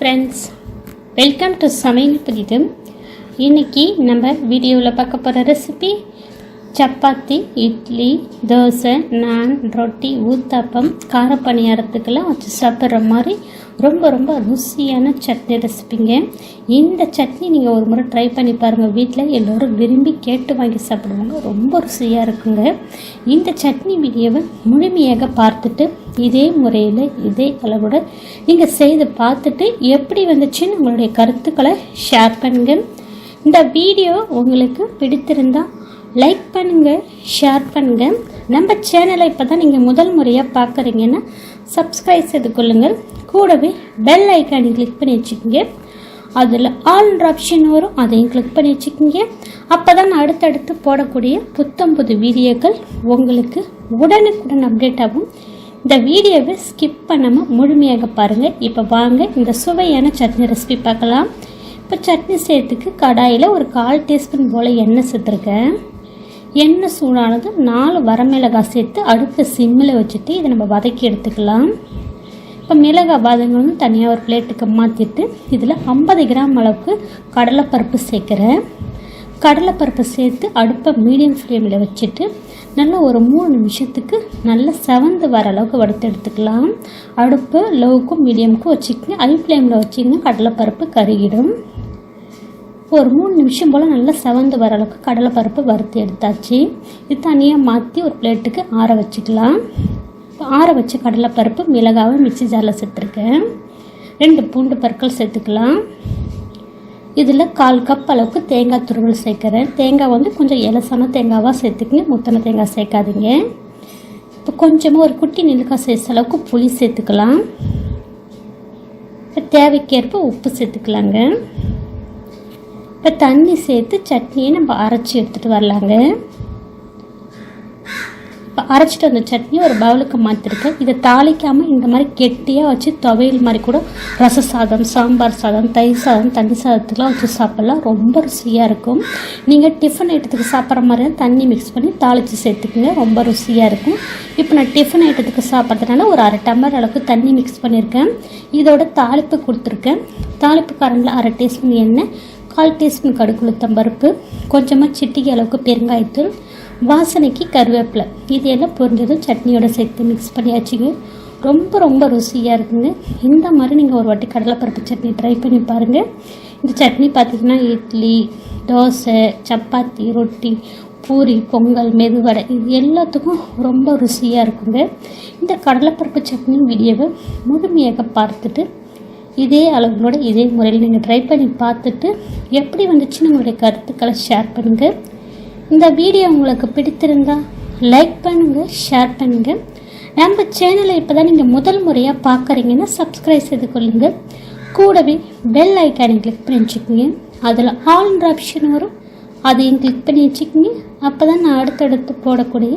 Friends welcome to சமையல் புதிது. இன்றைக்கி நம்ம வீடியோவில் பார்க்க போகிற ரெசிபி சப்பாத்தி இட்லி தோசை நான் ரொட்டி ஊத்தாப்பம் காரப்பணியாரத்துக்கெல்லாம் வச்சு சாப்பிட்ற மாதிரி ரொம்ப ரொம்ப ருசியான சட்னி ரெசிபிங்க இந்த சட்னி நீங்கள் ஒரு முறை ட்ரை பண்ணி பாருங்கள் வீட்டில் எல்லோரும் விரும்பி கேட்டு வாங்கி சாப்பிடுவாங்க. ரொம்ப ருசியாக இருக்குங்க. இந்த சட்னி வீடியோவை முழுமையாக பார்த்துட்டு இதே முறையில் இதே அளவோட நீங்கள் செய்து பார்த்துட்டு எப்படி வந்துச்சுன்னு உங்களுடைய கருத்துக்களை ஷேர் பண்ணுங்க. இந்த வீடியோ உங்களுக்கு பிடித்திருந்தா லைக் பண்ணுங்க ஷேர் பண்ணுங்க. நம்ம சேனலை இப்போ தான் நீங்கள் முதல் முறையாக பார்க்குறீங்கன்னா சப்ஸ்கிரைப் செய்து கொள்ளுங்கள். கூடவே பெல் ஐக்கானை கிளிக் பண்ணி வச்சுக்கோங்க. அதில் ஆல்ன்ற ஆப்ஷன் வரும் அதையும் கிளிக் பண்ணி வச்சுக்கோங்க. அப்போ தான் அடுத்தடுத்து போடக்கூடிய புத்தம் புது வீடியோக்கள் உங்களுக்கு உடனுக்குடன் அப்டேட் ஆகும். இந்த வீடியோவை ஸ்கிப் பண்ணாமல் முழுமையாக பாருங்கள் இப்போ வாங்க இந்த சுவையான சட்னி ரெசிபி பார்க்கலாம். இப்போ சட்னி செய்யறதுக்கு கடாயில் ஒரு கால் டீஸ்பூன் போல் எண்ணெய் சேர்த்துருக்கேன். எண்ணெய் சூடானது நாலு வரமிளகாய் சேர்த்து அடுப்பு சிம்மில் வச்சுட்டு இதை நம்ம வதக்கி எடுத்துக்கலாம். இப்போ மிளகாய் பாதங்களும் தனியாக ஒரு பிளேட்டுக்கு மாற்றிட்டு இதில் ஐம்பது கிராம் அளவுக்கு கடலைப்பருப்பு சேர்க்குறேன். கடலைப்பருப்பு சேர்த்து அடுப்பை மீடியம் ஃப்ளேமில் வச்சுட்டு நல்லா ஒரு மூணு நிமிஷத்துக்கு நல்லா செவந்து வர அளவுக்கு வறுத்து எடுத்துக்கலாம். அடுப்பு லோவுக்கும் மீடியமுக்கும் வச்சுக்கங்க. ஐ ஃப்ளேமில் வச்சிங்கன்னா கடலைப்பருப்பு கருகிடும். ஒரு மூணு நிமிஷம் போல் நல்லா செவந்து வர அளவுக்கு கடலைப்பருப்பு வறுத்து எடுத்தாச்சு. இது தனியாக மாற்றி ஒரு பிளேட்டுக்கு ஆற வச்சுக்கலாம். ஆற வச்ச கடலைப்பருப்பு மிளகாவை மிக்சி ஜாரில் சேர்த்துருக்கேன். ரெண்டு பூண்டு பற்கள் சேர்த்துக்கலாம். இதில் கால் கப் அளவுக்கு தேங்காய் துருவல் சேர்க்குறேன். தேங்காய் வந்து கொஞ்சம் இலசான தேங்காவாக சேர்த்துக்குங்க. முத்தனை தேங்காய் சேர்க்காதீங்க. இப்போ கொஞ்சமாக ஒரு குட்டி நெல்லிக்காய் சைஸ் அளவுக்கு புளி சேர்த்துக்கலாம். இப்போ தேவைக்கேற்ப உப்பு சேர்த்துக்கலாங்க. இப்போ தண்ணி சேர்த்து சட்னியை நம்ம அரைச்சி எடுத்துகிட்டு வரலாங்க. இப்போ அரைச்சிட்டு வந்த சட்னி ஒரு பவுலுக்கு மாற்றிருக்கேன் இதை தாளிக்காமல் இந்த மாதிரி கெட்டியாக வச்சு துவையல் மாதிரி கூட ரச சாதம் சாம்பார் சாதம் தயிர் சாதம் தண்ணி சாதத்துக்குலாம் வச்சு சாப்பிட்லாம். ரொம்ப ருசியாக இருக்கும். நீங்கள் டிஃபன் ஐட்டத்துக்கு சாப்பிட்ற மாதிரி தான் தண்ணி மிக்ஸ் பண்ணி தாளித்து சேர்த்துக்குங்க. ரொம்ப ருசியாக இருக்கும். இப்போ நான் டிஃபன் ஐட்டத்துக்கு சாப்பிட்றதுனால ஒரு அரை டம்ளர் அளவுக்கு தண்ணி மிக்ஸ் பண்ணியிருக்கேன் இதோட தாளிப்பு கொடுத்துருக்கேன். தாளிப்பு காரங்களில் அரை டீஸ்பூன் எண்ணெய் கால் டீஸ்பூன் கடுகுளுத்தம் பருப்பு கொஞ்சமாக சிட்டிகை அளவுக்கு பெருங்காயத்தூள் வாசனைக்கு கருவேப்பிலை. இது எல்லாம் பொரிஞ்சதும் சட்னியோட சேர்த்து மிக்ஸ் பண்ணியாச்சுங்க ரொம்ப ரொம்ப ருசியாக இருக்குங்க. இந்த மாதிரி நீங்கள் ஒரு வாட்டி கடலைப்பருப்பு சட்னி ட்ரை பண்ணி பாருங்கள் இந்த சட்னி பார்த்திங்கன்னா இட்லி தோசை சப்பாத்தி ரொட்டி பூரி பொங்கல் மெதுவடை இது எல்லாத்துக்கும் ரொம்ப ருசியாக இருக்குங்க. இந்த கடலைப்பருப்பு சட்னி வீடியோவை முழுமையாக பார்த்துட்டு இதே அளவுகளோட இதே முறையில் நீங்கள் ட்ரை பண்ணி பார்த்துட்டு எப்படி வந்துச்சுன்னு உங்களுடைய கருத்துக்களை ஷேர் பண்ணுங்கள் இந்த வீடியோ உங்களுக்கு பிடித்திருந்தா லைக் பண்ணுங்கள் ஷேர் பண்ணுங்கள் நம்ம சேனலை இப்போ தான் நீங்கள் முதல் முறையாக பார்க்குறீங்கன்னா சப்ஸ்கிரைப் செய்து கொள்ளுங்கள் கூடவே பெல் ஐக்கானை கிளிக் பண்ணி வச்சுக்கோங்க. அதில் ஆல்ன்ற ஆப்ஷன் வரும். அதையும் கிளிக் பண்ணி வச்சுக்கோங்க. அப்போ தான் நான் அடுத்தடுத்து போடக்கூடிய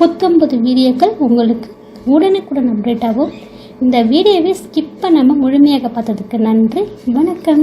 புத்தம்பது வீடியோக்கள் உங்களுக்கு உடனுக்குடன் அப்டேட் ஆகும். இந்த வீடியோவை ஸ்கிப் பண்ணாமல் முழுமையாக பார்த்ததுக்கு நன்றி. வணக்கம்.